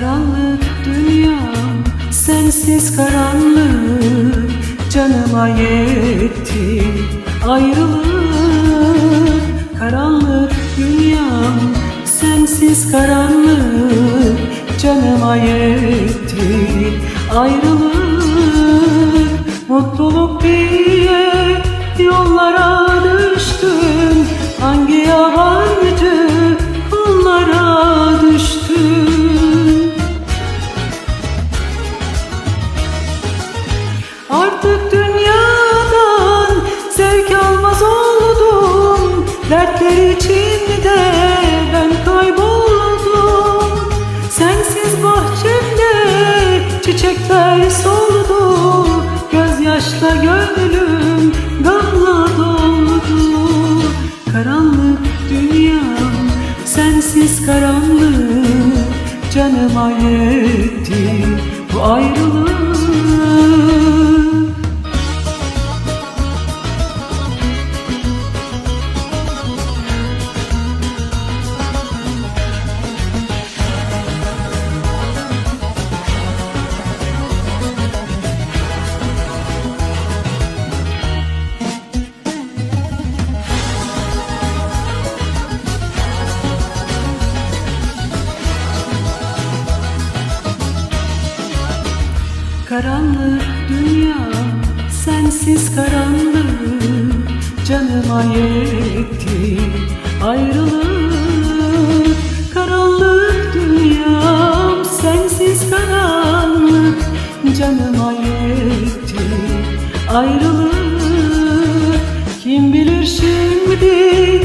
karanlık dünyam Sensiz karanlık canıma yetti Ayrılık. Karanlık dünyam Sensiz karanlık canıma yetti Ayrılık. Mutluluk değil Artık dünyadan zevk almaz oldum. Dertler içinde ben kayboldum. Sensiz bahçemde çiçekler soldu. Gözyaşla gönlüm gamla doldu. Karanlık dünyam sensiz karanlık Canıma yetti Karanlık dünya sensiz karanlık canıma yetti ayrılık. Karanlık dünyam sensiz karanlık canıma yetti ayrılık. Kim bilir şimdi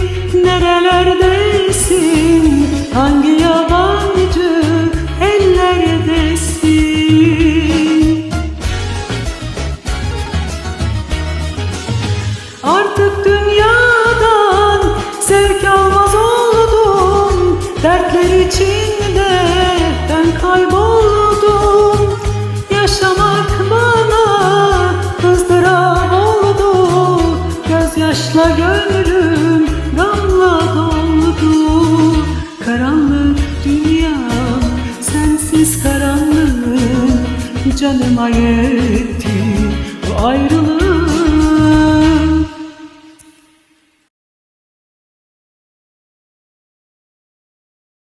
Dertler içinde ben kayboldum. Yaşamak bana ızdırap oldu. Gözyaşla gönlüm gamla doldu. Karanlık dünyam sensiz karanlık. Canıma yetti bu ayrılık